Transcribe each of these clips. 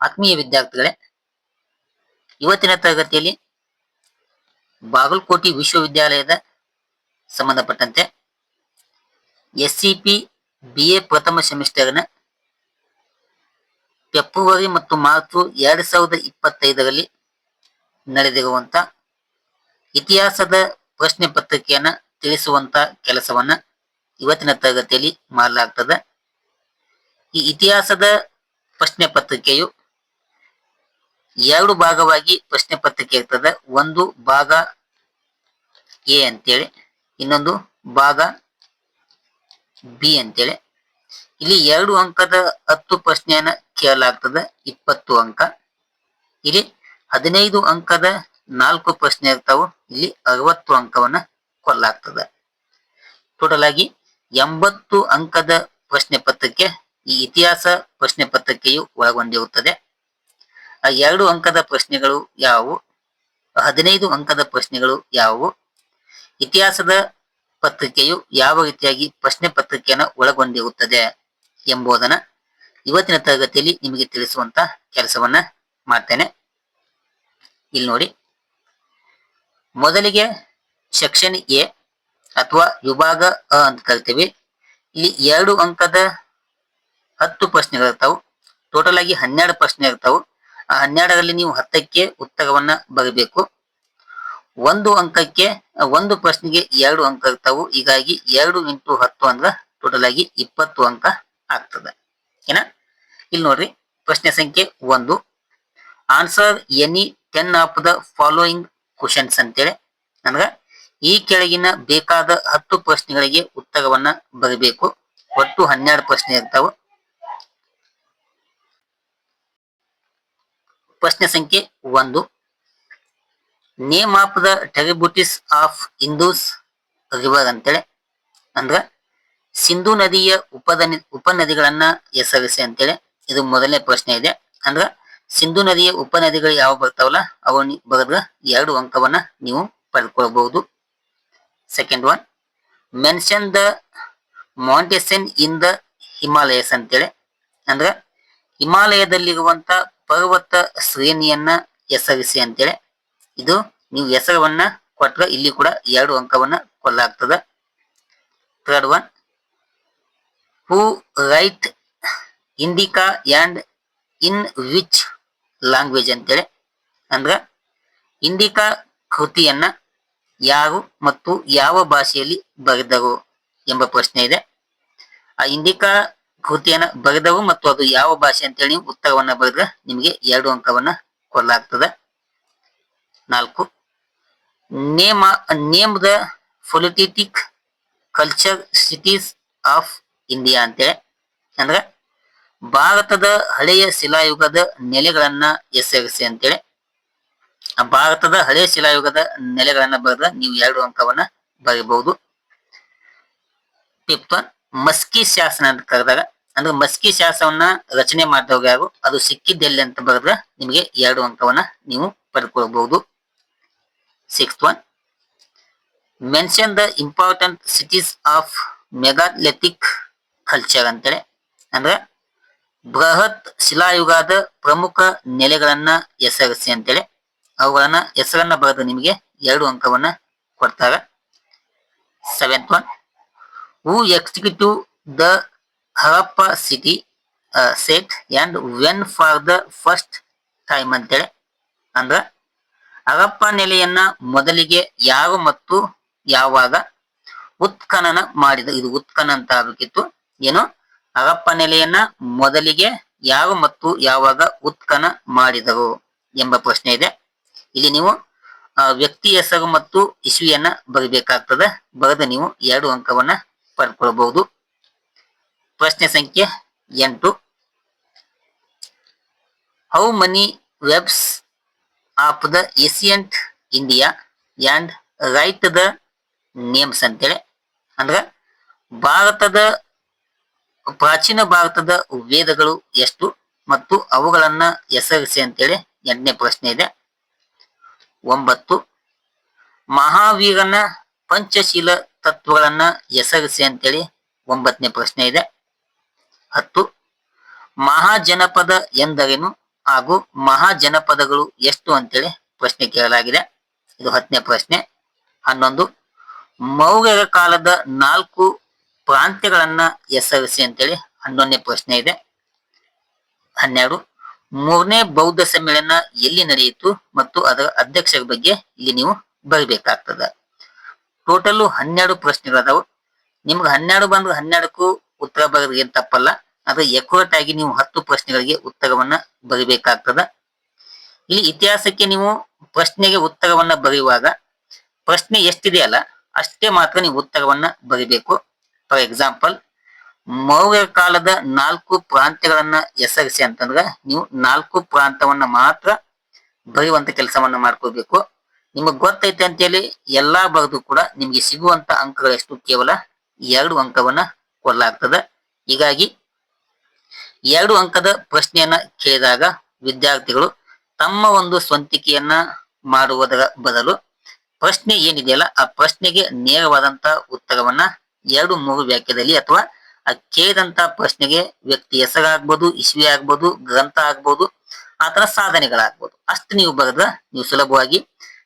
ಆತ್ಮೀಯ ವಿದ್ಯಾರ್ಥಿಗಳೇ, ಇವತ್ತಿನ ತರಗತಿಯಲ್ಲಿ ಬಾಗಲಕೋಟೆ ವಿಶ್ವವಿದ್ಯಾಲಯದ ಸಂಬಂಧಪಟ್ಟಂತೆ S C P B A ಪ್ರಥಮ ಸೆಮಿಸ್ಟರ್ನ ಫೆಬ್ರವರಿ ಮತ್ತು ಮಾರ್ಚ್ ಎರಡು ಸಾವಿರದ ಇಪ್ಪತ್ತೈದರಲ್ಲಿ ನಡೆದಿರುವಂತ ಇತಿಹಾಸದ ಪ್ರಶ್ನೆ ಪತ್ರಿಕೆಯನ್ನ ತಿಳಿಸುವಂತ ಕೆಲಸವನ್ನ ಇವತ್ತಿನ ತರಗತಿಯಲ್ಲಿ ಮಾಡಲಾಗ್ತದೆ. ಈ ಇತಿಹಾಸದ ಪ್ರಶ್ನೆ ಪತ್ರಿಕೆಯು ಎರಡು ಭಾಗವಾಗಿ ಪ್ರಶ್ನೆ ಪತ್ರಿಕೆ ಇರ್ತದೆ. ಒಂದು ಭಾಗ ಎ ಅಂತೇಳಿ, ಇನ್ನೊಂದು ಭಾಗ ಬಿ ಅಂತೇಳಿ. ಇಲ್ಲಿ ಎರಡು ಅಂಕದ ಹತ್ತು ಪ್ರಶ್ನೆಯನ್ನ ಕೇಳಲಾಗ್ತದೆ, ಇಪ್ಪತ್ತು ಅಂಕ. ಇಲ್ಲಿ ಹದಿನೈದು ಅಂಕದ ನಾಲ್ಕು ಪ್ರಶ್ನೆ ಇರ್ತಾವ, ಇಲ್ಲಿ ಅರವತ್ತು ಅಂಕವನ್ನ ಕೊಡಲಾಗ್ತದೆ. ಟೋಟಲ್ ಆಗಿ ಎಂಬತ್ತು ಅಂಕದ ಪ್ರಶ್ನೆ ಪತ್ರಿಕೆ, ಈ ಇತಿಹಾಸ ಪ್ರಶ್ನೆ ಪತ್ರಿಕೆಯು ಒಳಗೊಂಡಿರುತ್ತದೆ. ಆ ಎರಡು ಅಂಕದ ಪ್ರಶ್ನೆಗಳು ಯಾವುವು? ಹದಿನೈದು ಅಂಕದ ಪ್ರಶ್ನೆಗಳು ಯಾವುವು? ಇತಿಹಾಸದ ಪತ್ರಿಕೆಯು ಯಾವ ರೀತಿಯಾಗಿ ಪ್ರಶ್ನೆ ಪತ್ರಿಕೆಯನ್ನು ಒಳಗೊಂಡಿರುತ್ತದೆ ಎಂಬುದನ್ನ ಇವತ್ತಿನ ತರಗತಿಯಲ್ಲಿ ನಿಮಗೆ ತಿಳಿಸುವಂತ ಕೆಲಸವನ್ನ ಮಾಡ್ತೇನೆ. ಇಲ್ಲಿ ನೋಡಿ. ಮೊದಲಿಗೆ ಸೆಕ್ಷನ್ ಎ ಅಥವಾ ವಿಭಾಗ ಅ ಅಂತ ಕರಿತೀವಿ. ಇಲ್ಲಿ ಎರಡು ಅಂಕದ ಹತ್ತು ಪ್ರಶ್ನೆಗಳಿರ್ತಾವು. ಟೋಟಲ್ ಆಗಿ ಹನ್ನೆರಡು ಪ್ರಶ್ನೆ ಇರ್ತಾವು. ಆ ಹನ್ನೆರಡರಲ್ಲಿ ನೀವು ಹತ್ತಕ್ಕೆ ಉತ್ತರವನ್ನ ಬರಬೇಕು. ಒಂದು ಅಂಕಕ್ಕೆ, ಒಂದು ಪ್ರಶ್ನೆಗೆ ಎರಡು ಅಂಕ ಇರ್ತಾವು. ಹೀಗಾಗಿ ಎರಡು ಇಂಟು ಹತ್ತು ಅಂದ್ರೆ ಟೋಟಲ್ ಆಗಿ ಇಪ್ಪತ್ತು ಅಂಕ ಆಗ್ತದೆ. ಏನ? ಇಲ್ಲಿ ನೋಡ್ರಿ, ಪ್ರಶ್ನೆ ಸಂಖ್ಯೆ ಒಂದು. Answer any ten of the following questions ಅಂತೇಳಿ. ಅಂದ್ರೆ ಈ ಕೆಳಗಿನ ಬೇಕಾದ ಹತ್ತು ಪ್ರಶ್ನೆಗಳಿಗೆ ಉತ್ತರವನ್ನ ಬರಬೇಕು. ಒಟ್ಟು ಹನ್ನೆರಡು ಪ್ರಶ್ನೆ ಇರ್ತಾವ. ಪ್ರಶ್ನೆ ಸಂಖ್ಯೆ ಒಂದು. Name of the tributaries of Indus river ಅಂತೇಳಿ. ಅಂದ್ರ ಸಿಂಧು ನದಿಯ ಉಪದನಿ ಉಪನದಿಗಳನ್ನ ಹೆಸರಿಸಿ ಅಂತೇಳಿ ಇದು ಮೊದಲನೇ ಪ್ರಶ್ನೆ ಇದೆ. ಅಂದ್ರ ಸಿಂಧು ನದಿಯ ಉಪನದಿಗಳು ಯಾವ ಬರ್ತಾವಲ್ಲ, ಅವು ಬರೆದ್ರ ಎರಡು ಅಂಕವನ್ನ ನೀವು ಪಡ್ಕೊಳ್ಬಹುದು. Second one mention the mountains in the Himalayas ಅಂತೇಳಿ. ಅಂದ್ರ ಹಿಮಾಲಯದಲ್ಲಿರುವಂತ ಪರ್ವತ ಶ್ರೇಣಿಯನ್ನ ಹೆಸರಿಸಿ ಅಂತೇಳಿ, ಇದು ನೀವು ಹೆಸರವನ್ನ ಕೊಟ್ಟರೆ ಇಲ್ಲಿ ಕೂಡ ಎರಡು ಅಂಕವನ್ನ ಕೊಲ್ಲಾಗ್ತದೆ third one who wrote Indica and in which language ಅಂತೇಳಿ, ಅಂದ್ರೆ ಇಂಡಿಕಾ ಕೃತಿಯನ್ನ ಯಾರು ಮತ್ತು ಯಾವ ಭಾಷೆಯಲ್ಲಿ ಬರೆದರು ಎಂಬ ಪ್ರಶ್ನೆ ಇದೆ. ಆ ಇಂಡಿಕಾ ಕೃತಿಯನ್ನ ಬರೆದವು ಮತ್ತು ಅದು ಯಾವ ಭಾಷೆ ಅಂತೇಳಿ ನೀವು ಉತ್ತರವನ್ನ ಬರೆದ್ರೆ ನಿಮಗೆ ಎರಡು ಅಂಕವನ್ನ ಕೊಡಲಾಗ್ತದೆ. ನಾಲ್ಕು. Name name the politic culture cities of India ಅಂತೇಳಿ. ಅಂದ್ರೆ ಭಾರತದ ಹಳೆಯ ಶಿಲಾಯುಗದ ನೆಲೆಗಳನ್ನ ಹೆಸರಿಸಿ ಅಂತೇಳಿ. ಭಾರತದ ಹಳೆಯ ಶಿಲಾಯುಗದ ನೆಲೆಗಳನ್ನ ಬರೆದ್ರೆ ನೀವು ಎರಡು ಅಂಕವನ್ನ ಬರೀಬಹುದು. ಫಿಫ್ತ್ ಮಸ್ಕಿ ಶಾಸನ ಅಂತ ಕರೆದಾಗ, ಅಂದ್ರೆ ಮಸ್ಕಿ ಶಾಸನವನ್ನ ರಚನೆ ಮಾಡಿದವ್ರು ಯಾರು, ಅದು ಸಿಕ್ಕಿದ್ದೆಲ್ಲಿ ಅಂತ ಬರೆದ್ರೆ ನಿಮಗೆ ಎರಡು ಅಂಕವನ್ನ ನೀವು ಪಡ್ಕೊಳ್ಬಹುದು. Six one mention the important cities of megalithic culture ಅಂತೇಳಿ. ಅಂದ್ರೆ ಬೃಹತ್ ಶಿಲಾಯುಗದ ಪ್ರಮುಖ ನೆಲೆಗಳನ್ನ ಹೆಸರಿಸಿ ಅಂತೇಳಿ. ಅವುಗಳನ್ನ ಹೆಸರನ್ನ ಬರೆದು ನಿಮಗೆ ಎರಡು ಅಂಕವನ್ನ ಕೊಡ್ತಾರೆ. Seventh one who the the Harappa city set and when for the first time ಅಂತೇಳಿ ಅಂದ್ರ ಹರಪ್ಪ ನೆಲೆಯನ್ನ ಮೊದಲಿಗೆ ಯಾರು ಮತ್ತು ಯಾವಾಗ ಉತ್ಖನನ ಮಾಡಿದ, ಇದು ಉತ್ಖನ ಅಂತ ಆಗ್ಬೇಕಿತ್ತು, ಏನು ಹರಪ್ಪ ನೆಲೆಯನ್ನ ಮೊದಲಿಗೆ ಯಾರು ಮತ್ತು ಯಾವಾಗ ಉತ್ಖನ ಮಾಡಿದರು ಎಂಬ ಪ್ರಶ್ನೆ ಇದೆ. ಇಲ್ಲಿ ನೀವು ವ್ಯಕ್ತಿ ಹೆಸರು ಮತ್ತು ಇಸುವಿಯನ್ನ ಬರಿಬೇಕಾಗ್ತದೆ. ಬರೆದು ನೀವು ಎರಡು ಅಂಕವನ್ನ ಪಡ್ಕೊಳ್ಬಹುದು. ಪ್ರಶ್ನೆ ಸಂಖ್ಯೆ ಎಂಟು. How many Vedas of the ancient India and write the names ಅಂತೇಳಿ. ಅಂದ್ರ ಭಾರತದ, ಪ್ರಾಚೀನ ಭಾರತದ ವೇದಗಳು ಎಷ್ಟು ಮತ್ತು ಅವುಗಳನ್ನ ಹೆಸರಿಸಿ ಅಂತೇಳಿ ಎಂಟನೇ ಪ್ರಶ್ನೆ ಇದೆ. ಒಂಬತ್ತು. ಮಹಾವೀರನ ಪಂಚಶೀಲ ತತ್ವಗಳನ್ನ ಎಸಗಿಸಿ ಅಂತೇಳಿ ಒಂಬತ್ತನೇ ಪ್ರಶ್ನೆ ಇದೆ. ಹತ್ತು, ಮಹಾಜನಪದ ಎಂದರೇನು ಹಾಗೂ ಮಹಾಜನಪದಗಳು ಎಷ್ಟು ಅಂತೇಳಿ ಪ್ರಶ್ನೆ ಕೇಳಲಾಗಿದೆ. ಇದು ಹತ್ತನೇ ಪ್ರಶ್ನೆ. ಹನ್ನೊಂದು, ಮೌರ್ಯರ ಕಾಲದ ನಾಲ್ಕು ಪ್ರಾಂತ್ಯಗಳನ್ನ ಹೆಸರಿಸಿ ಅಂತೇಳಿ ಹನ್ನೊಂದನೇ ಪ್ರಶ್ನೆ ಇದೆ. ಹನ್ನೆರಡು, ಮೂರನೇ ಬೌದ್ಧ ಸಮ್ಮೇಳನ ಎಲ್ಲಿ ನಡೆಯಿತು ಮತ್ತು ಅದರ ಅಧ್ಯಕ್ಷರ ಬಗ್ಗೆ ಇಲ್ಲಿ ನೀವು ಬರಬೇಕಾಗ್ತದ. ಟೋಟಲ್ ಹನ್ನೆರಡು ಪ್ರಶ್ನೆಗಳದಾವು ನಿಮ್ಗೆ ಹನ್ನೆರಡು ಬಂದ್ರೆ ಹನ್ನೆರಡಕ್ಕೂ ಉತ್ತರ ಬರೋದು ಏನ್ ತಪ್ಪಲ್ಲ. ಆದ್ರೆ ಎಕ್ಯುರೇಟ್ ಆಗಿ ನೀವು ಹತ್ತು ಪ್ರಶ್ನೆಗಳಿಗೆ ಉತ್ತರವನ್ನ ಬರಿಬೇಕಾಗ್ತದ. ಇಲ್ಲಿ ಇತಿಹಾಸಕ್ಕೆ ನೀವು ಪ್ರಶ್ನೆಗೆ ಉತ್ತರವನ್ನ ಬರೆಯುವಾಗ ಪ್ರಶ್ನೆ ಎಷ್ಟಿದೆಯಲ್ಲ ಅಷ್ಟೇ ಮಾತ್ರ ನೀವು ಉತ್ತರವನ್ನ ಬರಿಬೇಕು. ಫಾರ್ ಎಕ್ಸಾಂಪಲ್ ಮೌರ್ಯ ಕಾಲದ ನಾಲ್ಕು ಪ್ರಾಂತ್ಯಗಳನ್ನ ಹೆಸರಿಸಿ ಅಂತಂದ್ರ ನೀವು ನಾಲ್ಕು ಪ್ರಾಂತವನ್ನ ಮಾತ್ರ ಬರೆಯುವಂತ ಕೆಲಸವನ್ನ ಮಾಡ್ಕೋಬೇಕು. ನಿಮಗ್ ಗೊತ್ತೈತೆ ಅಂತೇಳಿ ಎಲ್ಲಾ ಬರೆದು ಕೂಡ ನಿಮ್ಗೆ ಸಿಗುವಂತ ಅಂಕಗಳೆಷ್ಟು ಕೇವಲ ಎರಡು ಅಂಕವನ್ನ ಕೊಡಲಾಗ್ತದ. ಹೀಗಾಗಿ ಎರಡು ಅಂಕದ ಪ್ರಶ್ನೆಯನ್ನ ಕೇಳಿದಾಗ ವಿದ್ಯಾರ್ಥಿಗಳು ತಮ್ಮ ಒಂದು ಸ್ವಂತಿಕೆಯನ್ನ ಮಾಡುವುದರ ಬದಲು ಪ್ರಶ್ನೆ ಏನಿದೆಯಲ್ಲ ಆ ಪ್ರಶ್ನೆಗೆ ನೇರವಾದಂತ ಉತ್ತರವನ್ನ ಎರಡು ಮೂರು ವ್ಯಾಖ್ಯದಲ್ಲಿ ಅಥವಾ ಆ ಕೇಳಿದಂತ ಪ್ರಶ್ನೆಗೆ ವ್ಯಕ್ತಿ ಹೆಸರಾಗ್ಬೋದು ಇಸ್ವಿ ಆಗ್ಬೋದು ಗ್ರಂಥ ಆಗ್ಬೋದು ಆತರ ಸಾಧನೆಗಳಾಗ್ಬೋದು. ಅಷ್ಟು ನೀವು ಬರೆದ ನೀವು ಸುಲಭವಾಗಿ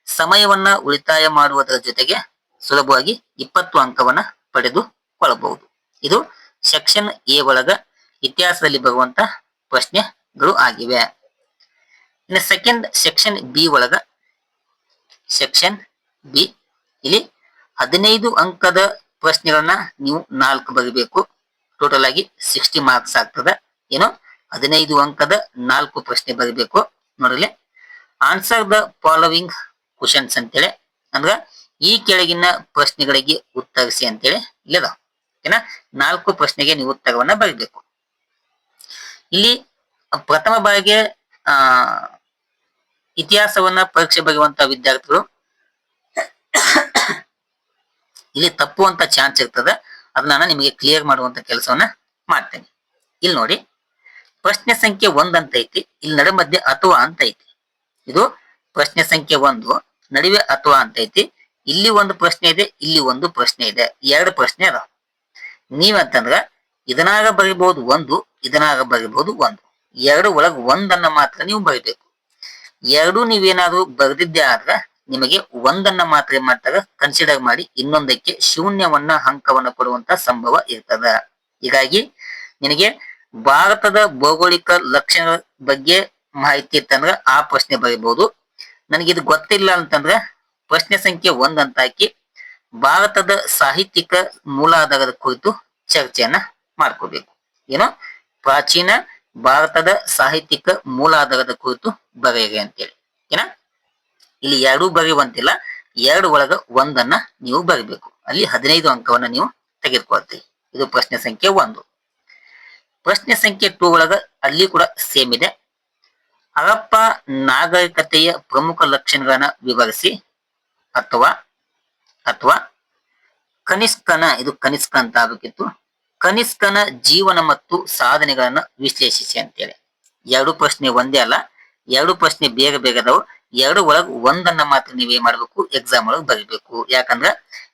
ಸಮಯವನ್ನ ಉಳಿತಾಯ ಮಾಡುವುದರ ಜೊತೆಗೆ ಸುಲಭವಾಗಿ ಇಪ್ಪತ್ತು ಅಂಕವನ್ನ ಪಡೆದುಕೊಳ್ಳಬಹುದು ಇದು ಸೆಕ್ಷನ್ ಎ ಒಳಗ ಇತಿಹಾಸದಲ್ಲಿ ಬರುವಂತ ಪ್ರಶ್ನೆಗಳು ಆಗಿವೆ. ಇನ್ನು ಸೆಕೆಂಡ್ ಸೆಕ್ಷನ್ ಬಿ ಒಳಗ ಸೆಕ್ಷನ್ ಬಿ, ಇಲ್ಲಿ ಹದಿನೈದು ಅಂಕದ ಪ್ರಶ್ನೆಗಳನ್ನ ನೀವು ನಾಲ್ಕು ಬರೀಬೇಕು. ಟೋಟಲ್ ಆಗಿ ಸಿಕ್ಸ್ಟಿ ಮಾರ್ಕ್ಸ್ ಆಗ್ತದೆ. ಏನು ಹದಿನೈದು ಅಂಕದ ನಾಲ್ಕು ಪ್ರಶ್ನೆ ಬರೀಬೇಕು. ನೋಡಲಿ ಆನ್ಸರ್ ದ ಫಾಲೋವಿಂಗ್ ಕ್ವಶನ್ಸ್ ಅಂತೇಳಿ ಅಂದ್ರ ಈ ಕೆಳಗಿನ ಪ್ರಶ್ನೆಗಳಿಗೆ ಉತ್ತರಿಸಿ ಅಂತೇಳಿ ಇಲ್ಲದ? ಓಕೆನಾ? ನಾಲ್ಕು ಪ್ರಶ್ನೆಗೆ ನೀವು ಉತ್ತರವನ್ನ ಬರೀಬೇಕು. ಇಲ್ಲಿ ಪ್ರಥಮ ಬಾರಿಗೆ, ಆ, ಇತಿಹಾಸವನ್ನ ಪರೀಕ್ಷೆ ಬರೆಯುವಂತ ವಿದ್ಯಾರ್ಥಿಗಳು, ಇಲ್ಲಿ ತಪ್ಪುವಂತ ಚಾನ್ಸ್ ಇರ್ತದೆ. ಅದನ್ನ ನಾನು ನಿಮಗೆ ಕ್ಲಿಯರ್ ಮಾಡುವಂತ ಕೆಲಸವನ್ನ ಮಾಡ್ತೇನೆ. ಇಲ್ಲಿ ನೋಡಿ, ಪ್ರಶ್ನೆ ಸಂಖ್ಯೆ ಒಂದ್ ಅಂತ ಐತಿ ಇಲ್ಲಿ ನಡೆ ಮಧ್ಯೆ ಅಥವಾ ಅಂತ ಐತಿ ಇದು ಪ್ರಶ್ನೆ ಸಂಖ್ಯೆ ಒಂದು, ನಡುವೆ ಅಥವಾ ಅಂತ ಐತಿ. ಇಲ್ಲಿ ಒಂದು ಪ್ರಶ್ನೆ ಇದೆ, ಇಲ್ಲಿ ಒಂದು ಪ್ರಶ್ನೆ ಇದೆ. ಎರಡು ಪ್ರಶ್ನೆ ಅದಾವ. ನೀವಂತಂದ್ರ ಇದನಾಗ ಬರಿಬಹುದು ಒಂದು, ಇದನಾಗ ಬರಿಬಹುದು ಒಂದು. ಎರಡು ಒಳಗ್ ಒಂದನ್ನ ಮಾತ್ರ ನೀವು ಬರಿಬೇಕು. ಎರಡು ನೀವೇನಾದ್ರೂ ಬರೆದಿದ್ದೆ ಆದ್ರ ನಿಮಗೆ ಒಂದನ್ನ ಮಾತ್ರ ಏನ್ ಕನ್ಸಿಡರ್ ಮಾಡಿ ಇನ್ನೊಂದಕ್ಕೆ ಶೂನ್ಯವನ್ನ ಅಂಕವನ್ನ ಕೊಡುವಂತ ಸಂಭವ ಇರ್ತದ. ಹೀಗಾಗಿ ನಿನಗೆ ಭಾರತದ ಭೌಗೋಳಿಕ ಲಕ್ಷಣಗಳ ಬಗ್ಗೆ ಮಾಹಿತಿ ಇತ್ತಂದ್ರ ಆ ಪ್ರಶ್ನೆ ಬರೀಬಹುದು ನನಗೆ ಇದು ಗೊತ್ತಿಲ್ಲ ಅಂತಂದ್ರ ಪ್ರಶ್ನೆ ಸಂಖ್ಯೆ ಒಂದ್ ಅಂತ ಹಾಕಿ ಭಾರತದ ಸಾಹಿತ್ಯಿಕ ಮೂಲಾಧಾರದ ಕುರಿತು ಚರ್ಚೆಯನ್ನ ಮಾಡ್ಕೋಬೇಕು. ಏನೋ ಪ್ರಾಚೀನ ಭಾರತದ ಸಾಹಿತ್ಯಿಕ ಮೂಲಾಧಾರದ ಕುರಿತು ಬರೆಯಿರಿ ಅಂತೇಳಿ. ಏನ? ಇಲ್ಲಿ ಎರಡೂ ಬರೆಯುವಂತಿಲ್ಲ, ಎರಡು ಒಳಗ ಒಂದನ್ನ ನೀವು ಬರಿಬೇಕು. ಅಲ್ಲಿ ಹದಿನೈದು ಅಂಕವನ್ನ ನೀವು ತೆಗೆದುಕೊಳ್ತೀವಿ ಇದು ಪ್ರಶ್ನೆ ಸಂಖ್ಯೆ ಒಂದು. ಪ್ರಶ್ನೆ ಸಂಖ್ಯೆ ಟೂ ಒಳಗ ಅಲ್ಲಿ ಕೂಡ ಸೇಮ್ ಇದೆ. ಹರಪ್ಪ ನಾಗರಿಕತೆಯ ಪ್ರಮುಖ ಲಕ್ಷಣಗಳನ್ನ ವಿವರಿಸಿ ಅಥವಾ ಅಥವಾ ಕನಿಷ್ಕನ, ಇದು ಕನಿಷ್ಕ ಅಂತ ಆಗಬೇಕಿತ್ತು. ಕನಿಷ್ಕನ ಜೀವನ ಮತ್ತು ಸಾಧನೆಗಳನ್ನ ವಿಶ್ಲೇಷಿಸಿ ಅಂತೇಳಿ. ಎರಡು ಪ್ರಶ್ನೆ ಒಂದೇ ಅಲ್ಲ, ಎರಡು ಪ್ರಶ್ನೆ ಬೇಗ ಬೇಗ ಅದಾವು. ಎರಡು ಒಳಗ್ ಒಂದನ್ನ ಮಾತ್ರ ನೀವೇ ಮಾಡ್ಬೇಕು ಎಕ್ಸಾಮ್ ಒಳಗ್ ಬರಿಬೇಕು. ಯಾಕಂದ್ರ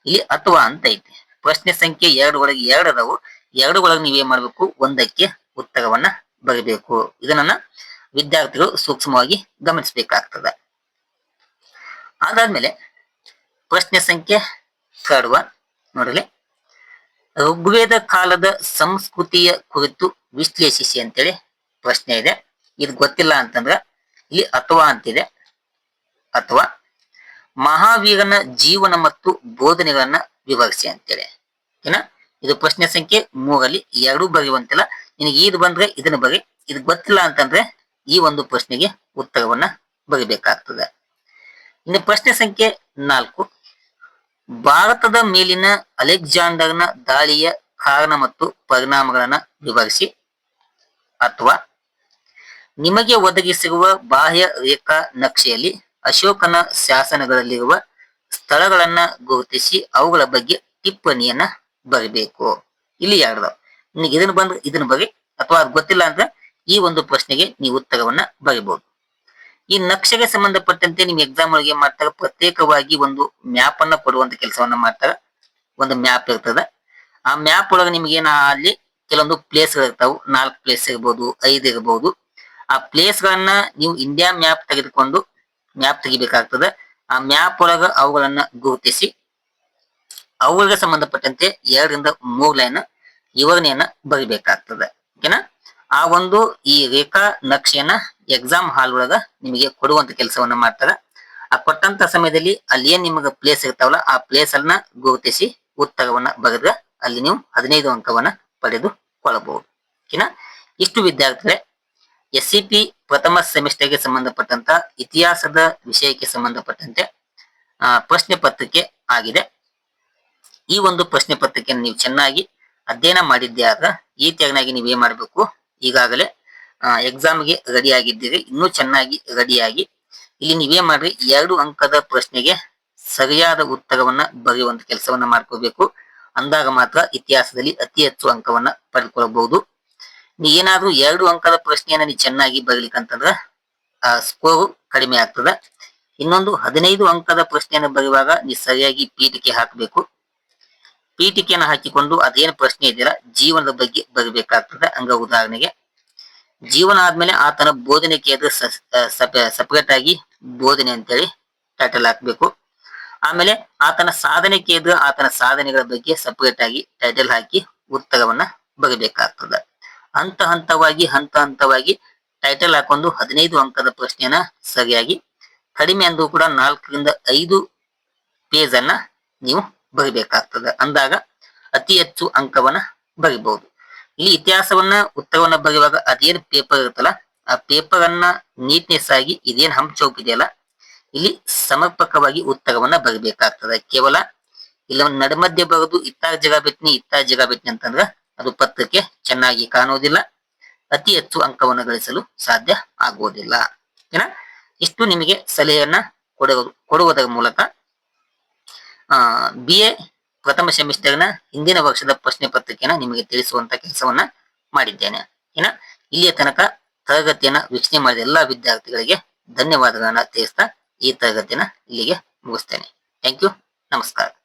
ಇಲ್ಲಿ ಅಥವಾ ಅಂತ ಐತಿ. ಪ್ರಶ್ನೆ ಸಂಖ್ಯೆ ಎರಡು ಒಳಗೆ ಎರಡು ಅದಾವು. ಎರಡು ಒಳಗ್ ನೀವೇ ಮಾಡ್ಬೇಕು, ಒಂದಕ್ಕೆ ಉತ್ತರವನ್ನ ಬರೀಬೇಕು. ಇದನ್ನ ವಿದ್ಯಾರ್ಥಿಗಳು ಸೂಕ್ಷ್ಮವಾಗಿ ಗಮನಿಸಬೇಕಾಗ್ತದೆ. ಅದಾದ್ಮೇಲೆ ಪ್ರಶ್ನೆ ಸಂಖ್ಯೆ ಥರ್ಡ್ ನೋಡಲಿ ಋಗ್ವೇದ ಕಾಲದ ಸಂಸ್ಕೃತಿಯ ಕುರಿತು ವಿಶ್ಲೇಷಿಸಿ ಅಂತೇಳಿ ಪ್ರಶ್ನೆ ಇದೆ. ಇದು ಗೊತ್ತಿಲ್ಲ ಅಂತಂದ್ರೆ ಇಲ್ಲಿ ಅಥವಾ ಅಂತಿದೆ. ಅಥವಾ ಮಹಾವೀರನ ಜೀವನ ಮತ್ತು ಬೋಧನೆಗಳನ್ನ ವಿವರಿಸಿ ಅಂತೇಳಿ. ಏನ? ಇದು ಪ್ರಶ್ನೆ ಸಂಖ್ಯೆ ಮೂರಲ್ಲಿ ಎರಡು ಬರೆಯುವಂತಿಲ್ಲ. ನಿನಗೆ ಇದು ಬಂದ್ರೆ ಇದನ್ನ ಬರಿ ಇದು ಗೊತ್ತಿಲ್ಲ ಅಂತಂದ್ರೆ ಈ ಒಂದು ಪ್ರಶ್ನೆಗೆ ಉತ್ತರವನ್ನ ಬರಬೇಕಾಗ್ತದೆ. ಇನ್ನು ಪ್ರಶ್ನೆ ಸಂಖ್ಯೆ ನಾಲ್ಕು. ಭಾರತದ ಮೇಲಿನ ಅಲೆಕ್ಸಾಂಡರ್ನ ದಾಳಿಯ ಕಾರಣ ಮತ್ತು ಪರಿಣಾಮಗಳನ್ನ ವಿವರಿಸಿ. ಅಥವಾ, ನಿಮಗೆ ಒದಗಿಸಿರುವ ಬಾಹ್ಯ ರೇಖಾ ನಕ್ಷೆಯಲ್ಲಿ ಅಶೋಕನ ಶಾಸನಗಳಲ್ಲಿರುವ ಸ್ಥಳಗಳನ್ನ ಗುರುತಿಸಿ ಅವುಗಳ ಬಗ್ಗೆ ಟಿಪ್ಪಣಿಯನ್ನ ಬರಬೇಕು. ಇಲ್ಲಿ ಯಾರ್ದು? ನಿಮಗೆ ಇದನ್ನ ಬಂದ್ರೆ ಇದನ್ನ ಬರಿ, ಅಥವಾ ಅದು ಗೊತ್ತಿಲ್ಲ ಅಂದ್ರೆ ಈ ಒಂದು ಪ್ರಶ್ನೆಗೆ ನೀವು ಉತ್ತರವನ್ನ ಬರೆಯಬಹುದು ಈ ನಕ್ಷೆಗೆ ಸಂಬಂಧಪಟ್ಟಂತೆ ನಿಮ್ ಎಕ್ಸಾಮ್ ಒಳಗೆ ಮಾಡ್ತಾರೆ, ಪ್ರತ್ಯೇಕವಾಗಿ ಒಂದು ಮ್ಯಾಪ್ ಅನ್ನ ಕೊಡುವಂತ ಕೆಲಸವನ್ನ ಮಾಡ್ತಾರೆ. ಒಂದು ಮ್ಯಾಪ್ ಇರ್ತದ. ಆ ಮ್ಯಾಪ್ ಒಳಗೆ ನಿಮ್ಗೆ ಏನ ಅಲ್ಲಿ ಕೆಲವೊಂದು ಪ್ಲೇಸ್ ಇರ್ತಾವ. ನಾಲ್ಕು ಪ್ಲೇಸ್ ಇರ್ಬೋದು, ಐದು ಇರ್ಬೋದು. ಆ ಪ್ಲೇಸ್ ಗಳನ್ನ ನೀವು ಇಂಡಿಯಾ ಮ್ಯಾಪ್ ತೆಗೆದುಕೊಂಡು ಮ್ಯಾಪ್ ತೆಗಿಬೇಕಾಗ್ತದ. ಆ ಮ್ಯಾಪ್ ಒಳಗ ಅವುಗಳನ್ನ ಗುರುತಿಸಿ, ಅವುಗಳಿಗೆ ಸಂಬಂಧಪಟ್ಟಂತೆ ಎರಡರಿಂದ ಮೂರ್ ಲೈನ್ ವಿವರಣೆಯನ್ನ ಬರಿಬೇಕಾಗ್ತದೆ. ಓಕೆನಾ? ಆ ಒಂದು ಈ ರೇಖಾ ನಕ್ಷೆಯನ್ನ ಎಕ್ಸಾಮ್ ಹಾಲ್ ಒಳಗ ನಿಮಗೆ ಕೊಡುವಂತ ಕೆಲಸವನ್ನ ಮಾಡ್ತಾರ. ಆ ಕೊಟ್ಟಂತ ಸಮಯದಲ್ಲಿ ಅಲ್ಲಿ ಏನ್ ನಿಮಗೆ ಪ್ಲೇಸ್ ಇರ್ತಾವಲ್ಲ ಆ ಪ್ಲೇಸ್ ಅನ್ನ ಗುರುತಿಸಿ ಉತ್ತರವನ್ನ ಬರೆದ್ರ ಅಲ್ಲಿ ನೀವು ಹದಿನೈದು ಅಂಕವನ್ನ ಪಡೆದುಕೊಳ್ಳಬಹುದು ಓಕೆನಾ? ಇಷ್ಟು ವಿದ್ಯಾರ್ಥಿಗಳೇ ಎಸ್ ಸಿ ಪಿ ಪ್ರಥಮ ಸೆಮಿಸ್ಟರ್ಗೆ ಸಂಬಂಧಪಟ್ಟಂತ ಇತಿಹಾಸದ ವಿಷಯಕ್ಕೆ ಸಂಬಂಧಪಟ್ಟಂತೆ ಪ್ರಶ್ನೆ ಪತ್ರಿಕೆ ಆಗಿದೆ. ಈ ಒಂದು ಪ್ರಶ್ನೆ ಪತ್ರಿಕೆಯನ್ನು ನೀವು ಚೆನ್ನಾಗಿ ಅಧ್ಯಯನ ಮಾಡಿದ್ದೆ ಆದ್ರೆ ಈ ತೆರನಾಗಿ ನೀವು ಏನ್ ಮಾಡಬೇಕು? ಈಗಾಗಲೇ ಎಕ್ಸಾಮ್ಗೆ ರೆಡಿ ಆಗಿದ್ದೀರಿ ಇನ್ನೂ ಚೆನ್ನಾಗಿ ರೆಡಿಯಾಗಿ ಇಲ್ಲಿ ನೀವೇ ಮಾಡ್ರಿ. ಎರಡು ಅಂಕದ ಪ್ರಶ್ನೆಗೆ ಸರಿಯಾದ ಉತ್ತರವನ್ನ ಬರೆಯುವಂತ ಕೆಲಸವನ್ನ ಮಾಡ್ಕೋಬೇಕು. ಅಂದಾಗ ಮಾತ್ರ ಇತಿಹಾಸದಲ್ಲಿ ಅತಿ ಹೆಚ್ಚು ಅಂಕವನ್ನ ಪಡೆದುಕೊಳ್ಳಬಹುದು ನೀ ಏನಾದ್ರೂ ಎರಡು ಅಂಕದ ಪ್ರಶ್ನೆಯನ್ನ ನೀವು ಚೆನ್ನಾಗಿ ಬರೀಲಿಕ್ಕಂತಂದ್ರ, ಆ ಸ್ಕೋರ್ ಕಡಿಮೆ ಆಗ್ತದ. ಇನ್ನೊಂದು ಹದಿನೈದು ಅಂಕದ ಪ್ರಶ್ನೆಯನ್ನು ಬರೆಯುವಾಗ ನೀ ಸರಿಯಾಗಿ ಪೀಠಿಕೆ ಹಾಕಬೇಕು. ಪೀಠಿಕೆಯನ್ನು ಹಾಕಿಕೊಂಡು ಅದೇನು ಪ್ರಶ್ನೆ ಇದೆಯಲ್ಲ, ಜೀವನದ ಬಗ್ಗೆ ಬರಬೇಕಾಗ್ತದೆ. ಹಂಗ ಉದಾಹರಣೆಗೆ ಜೀವನ ಆದ್ಮೇಲೆ ಆತನ ಬೋಧನೆ ಕೇಂದ್ರ ಸಪರೇಟ್ ಆಗಿ ಬೋಧನೆ ಅಂತೇಳಿ ಟೈಟಲ್ ಹಾಕ್ಬೇಕು. ಆಮೇಲೆ ಆತನ ಸಾಧನೆ ಕೇಂದ್ರ, ಆತನ ಸಾಧನೆಗಳ ಬಗ್ಗೆ ಸಪರೇಟ್ ಆಗಿ ಟೈಟಲ್ ಹಾಕಿ ಉತ್ತರವನ್ನ ಬರಬೇಕಾಗ್ತದೆ. ಹಂತ ಹಂತವಾಗಿ ಹಂತ ಹಂತವಾಗಿ ಟೈಟಲ್ ಹಾಕೊಂಡು ಹದಿನೈದು ಅಂಕದ ಪ್ರಶ್ನೆಯನ್ನ ಸರಿಯಾಗಿ, ಕಡಿಮೆ ಅಂದ್ರೂ ಕೂಡ ನಾಲ್ಕರಿಂದ ಐದು ಪೇಜ್ ಅನ್ನ ನೀವು ಬರಿಬೇಕಾಗ್ತದೆ. ಅಂದಾಗ ಅತಿ ಹೆಚ್ಚು ಅಂಕವನ್ನ ಬರಿಬಹುದು ಇಲ್ಲಿ ಇತಿಹಾಸವನ್ನ, ಉತ್ತರವನ್ನ ಬರೆಯುವಾಗ ಅದೇನು ಪೇಪರ್ ಇರುತ್ತಲ್ಲ, ಆ ಪೇಪರ್ ಅನ್ನ ನೀಟ್ನೆಸ್ ಆಗಿ ಇದೇನ್ ಹಂಚೋಗಿದೆಯಲ್ಲ ಇಲ್ಲಿ ಸಮರ್ಪಕವಾಗಿ ಉತ್ತರವನ್ನ ಬರಿಬೇಕಾಗ್ತದೆ. ಕೇವಲ ಇಲ್ಲ ಒಂದು ನಡುಮಧ್ಯೆ ಬರೆದು ಇತ್ತಾಗ ಜಗ ಬಿಟ್ನಿ ಇತ್ತಾಗ ಜಗ ಬಿಟ್ನಿ ಅಂತಂದ್ರೆ ಅದು ಪತ್ರಕ್ಕೆ ಚೆನ್ನಾಗಿ ಕಾಣುವುದಿಲ್ಲ. ಅತಿ ಹೆಚ್ಚು ಅಂಕವನ್ನು ಗಳಿಸಲು ಸಾಧ್ಯ ಆಗುವುದಿಲ್ಲ. ಏನ? ಇಷ್ಟು ನಿಮಗೆ ಸಲಹೆಯನ್ನ ಕೊಡುವ, ಕೊಡುವುದರ ಮೂಲಕ ಬಿ ಎ ಪ್ರಥಮ ಸೆಮಿಸ್ಟರ್ನ ಹಿಂದಿನ ವರ್ಷದ ಪ್ರಶ್ನೆ ಪತ್ರಿಕೆನ ನಿಮಗೆ ತಿಳಿಸುವಂತ ಕೆಲಸವನ್ನ ಮಾಡಿದ್ದೇನೆ. ಏನ ಇಲ್ಲಿಯ ತನಕ ತರಗತಿಯನ್ನ ವೀಕ್ಷಣೆ ಮಾಡಿದ ಎಲ್ಲಾ ವಿದ್ಯಾರ್ಥಿಗಳಿಗೆ ಧನ್ಯವಾದಗಳನ್ನ ತಿಳಿಸ್ತಾ ಈ ತರಗತಿಯನ್ನ ಇಲ್ಲಿಗೆ ಮುಗಿಸ್ತೇನೆ. ಥ್ಯಾಂಕ್ ಯು ನಮಸ್ಕಾರ.